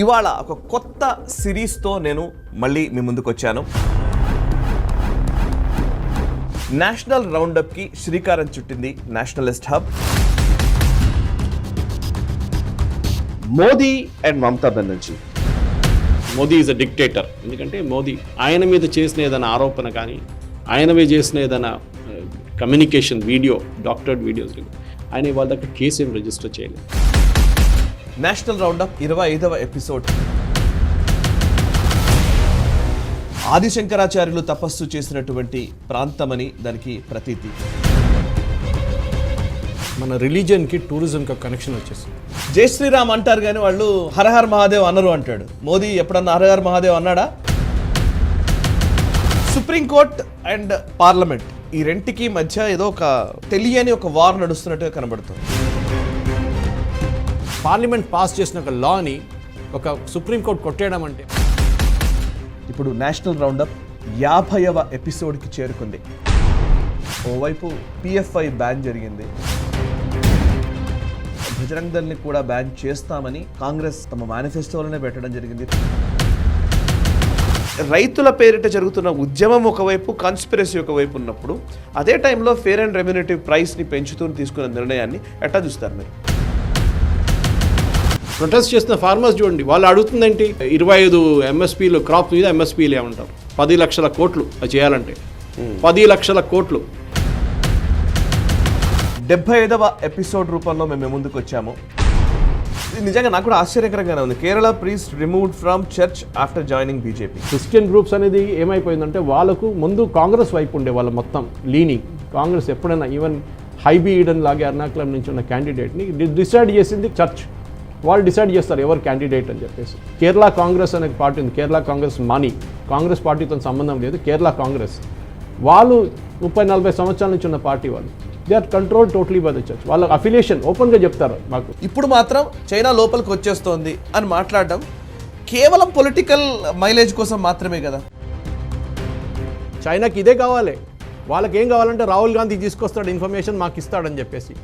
ఇవాళ ఒక కొత్త సిరీస్తో నేను మళ్ళీ మీ ముందుకు వచ్చాను నేషనల్ రౌండప్కి శ్రీకారం చుట్టింది nationalist hub. Modi and Mamata Banerjee. Modi is a dictator ఎందుకంటే మోదీ ఆయన మీద చేసిన ఏదైనా ఆరోపణ కానీ ఆయన మీద చేసిన ఏదైనా కమ్యూనికేషన్ వీడియో డాక్టర్డ్ వీడియోస్ ఆయన వాళ్ళ దగ్గర కేసు ఏం రిజిస్టర్ చేయలేదు. నేషనల్ రౌండప్ ఇరవై ఐదవ ఎపిసోడ్. ఆదిశంకరాచార్యులు తపస్సు చేసినటువంటి ప్రాంతమని దానికి ప్రతీతి. మన రిలీజియన్కి టూరిజంకి ఒక కనెక్షన్ వచ్చేసింది. జై శ్రీరామ్ అంటారు కానీ వాళ్ళు హరహర్ మహాదేవ్ అనరు అంటాడు. మోదీ ఎప్పుడన్నా హరహర్ మహాదేవ్ అన్నాడా? సుప్రీంకోర్ట్ అండ్ పార్లమెంట్ ఈ రెంటికి మధ్య ఏదో ఒక తెలియని ఒక వార్ నడుస్తున్నట్టుగా కనబడుతుంది. పార్లమెంట్ పాస్ చేసిన ఒక లాని ఒక సుప్రీంకోర్టు కొట్టేయడం అంటే. ఇప్పుడు నేషనల్ రౌండప్ యాభైవ ఎపిసోడ్కి చేరుకుంది. ఓవైపు పిఎఫ్ఐ బ్యాన్ జరిగింది. బజరంగ్ దళ్ని కూడా బ్యాన్ చేస్తామని కాంగ్రెస్ తమ మేనిఫెస్టోలోనే పెట్టడం జరిగింది. రైతుల పేరిట జరుగుతున్న ఉద్యమం ఒకవైపు కాన్స్పిరసీ ఒకవైపు ఉన్నప్పుడు అదే టైంలో ఫేర్ అండ్ రెమ్యూనేటివ్ ప్రైస్ని పెంచుతూ తీసుకున్న నిర్ణయాన్ని ఎట్లా చూస్తారు మీరు? ప్రొటెస్ట్ చేసిన ఫార్మర్స్ చూడండి వాళ్ళు అడుగుతుందేంటి? ఇరవై ఐదు ఎంఎస్పీలు క్రాప్ మీద ఎంఎస్పీలు ఏమంటారు పది లక్షల కోట్లు అది చేయాలంటే. పది లక్షల కోట్లు. డెబ్బై ఐదవ ఎపిసోడ్ రూపంలో మేము ముందుకు వచ్చాము. నిజంగా నాకు కూడా ఆశ్చర్యకరంగానే ఉంది. Kerala priest removed from church after joining BJP Christian groups అనేది ఏమైపోయిందంటే వాళ్ళకు ముందు కాంగ్రెస్ వైపు ఉండే వాళ్ళ మొత్తం లీనింగ్ కాంగ్రెస్ ఎప్పుడైనా ఈవెన్ హైబీ ఈడన్ లాగే ఎర్నాకులం నుంచి ఉన్న క్యాండిడేట్ని డిసైడ్ చేసింది చర్చ్ వాళ్ళు డిసైడ్ చేస్తారు ఎవరు క్యాండిడేట్ అని చెప్పేసి. కేరళ కాంగ్రెస్ అనే పార్టీ ఉంది. కేరళ కాంగ్రెస్ మనీ. కాంగ్రెస్ పార్టీతో సంబంధం లేదు. కేరళ కాంగ్రెస్. వాళ్ళు ముప్పై నలభై సంవత్సరాల నుంచి ఉన్న పార్టీ వాళ్ళు. They are control totally by the church వాళ్ళ అఫిలియేషన్ ఓపెన్గా చెప్తారు మాకు. ఇప్పుడు మాత్రం చైనా లోపలికి వచ్చేస్తోంది అని మాట్లాడడం కేవలం పొలిటికల్ మైలేజ్ కోసం మాత్రమే కదా. చైనాకి ఇదే కావాలి. వాళ్ళకి ఏం కావాలంటే రాహుల్ గాంధీ తీసుకొస్తాడు ఇన్ఫర్మేషన్ మాకు ఇస్తాడని చెప్పేసి.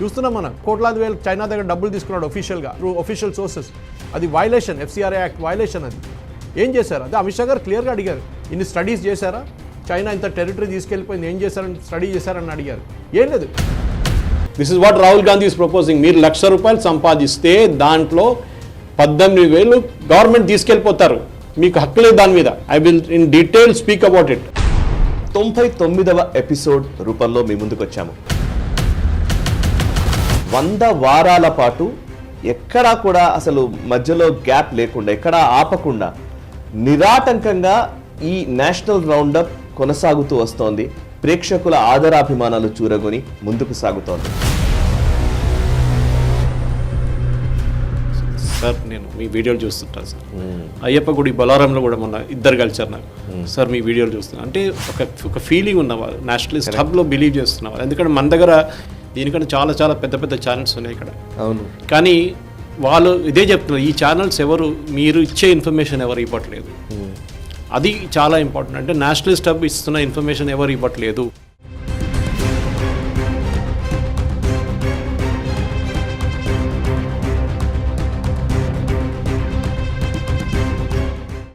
చూస్తున్నాం మనం. కోట్లాది వేలు చైనా దగ్గర డబ్బులు తీసుకున్నాడు ఒఫీషియల్గా త్రూ ఒఫీషియల్ సోర్సెస్ అది వైలేషన్ ఎఫ్సిఆర్ఏ యాక్ట్ వైలేషన్ అది. ఏం చేశారు? అదే అమిత్ షా గారు క్లియర్గా అడిగారు. ఇన్ని స్టడీస్ చేశారా? చైనా ఇంత టెరిటరీ తీసుకెళ్ళిపోయింది. ఏం చేశారని స్టడీ చేశారని అడిగారు. ఏం లేదు. This is what Rahul Gandhi is proposing మీరు లక్ష రూపాయలు సంపాదిస్తే దాంట్లో పద్దెనిమిది వేలు గవర్నమెంట్ తీసుకెళ్ళిపోతారు. మీకు హక్కు లేదు దాని మీద. I will in detail speak about it తొంభై తొమ్మిదవ ఎపిసోడ్ రూపంలో మీ ముందుకు వచ్చాము వంద వారాల పాటు ఎక్కడా కూడా అసలు మధ్యలో గ్యాప్ లేకుండా ఎక్కడా ఆపకుండా నిరాటంకంగా ఈ నేషనల్ రౌండప్ కొనసాగుతూ వస్తోంది. ప్రేక్షకుల ఆదరాభిమానాలు చూరగొని ముందుకు సాగుతోంది. సార్ నేను మీ వీడియోలు చూస్తుంటాను సార్. అయ్యప్ప గుడి బొలారంలో కూడా మొన్న ఇద్దరు కలిసారు నాకు. సార్ మీ వీడియోలు చూస్తున్నాను అంటే ఒక ఒక ఫీలింగ్ ఉన్నవారు నేషనలిస్ట్ హబ్లో బిలీవ్ చేస్తున్నవారు. ఎందుకంటే మన దగ్గర దీనికంటే చాలా చాలా పెద్ద పెద్ద ఛానల్స్ ఉన్నాయి ఇక్కడ. అవును. కానీ వాళ్ళు ఇదే చెప్తున్నారు ఈ ఛానల్స్ ఎవరు మీరు ఇచ్చే ఇన్ఫర్మేషన్ ఎవరు ఇవ్వట్లేదు. అది చాలా ఇంపార్టెంట్ అంటే నేషనలిస్ట్ హబ్ ఇస్తున్న ఇన్ఫర్మేషన్ ఎవరు ఇవ్వట్లేదు.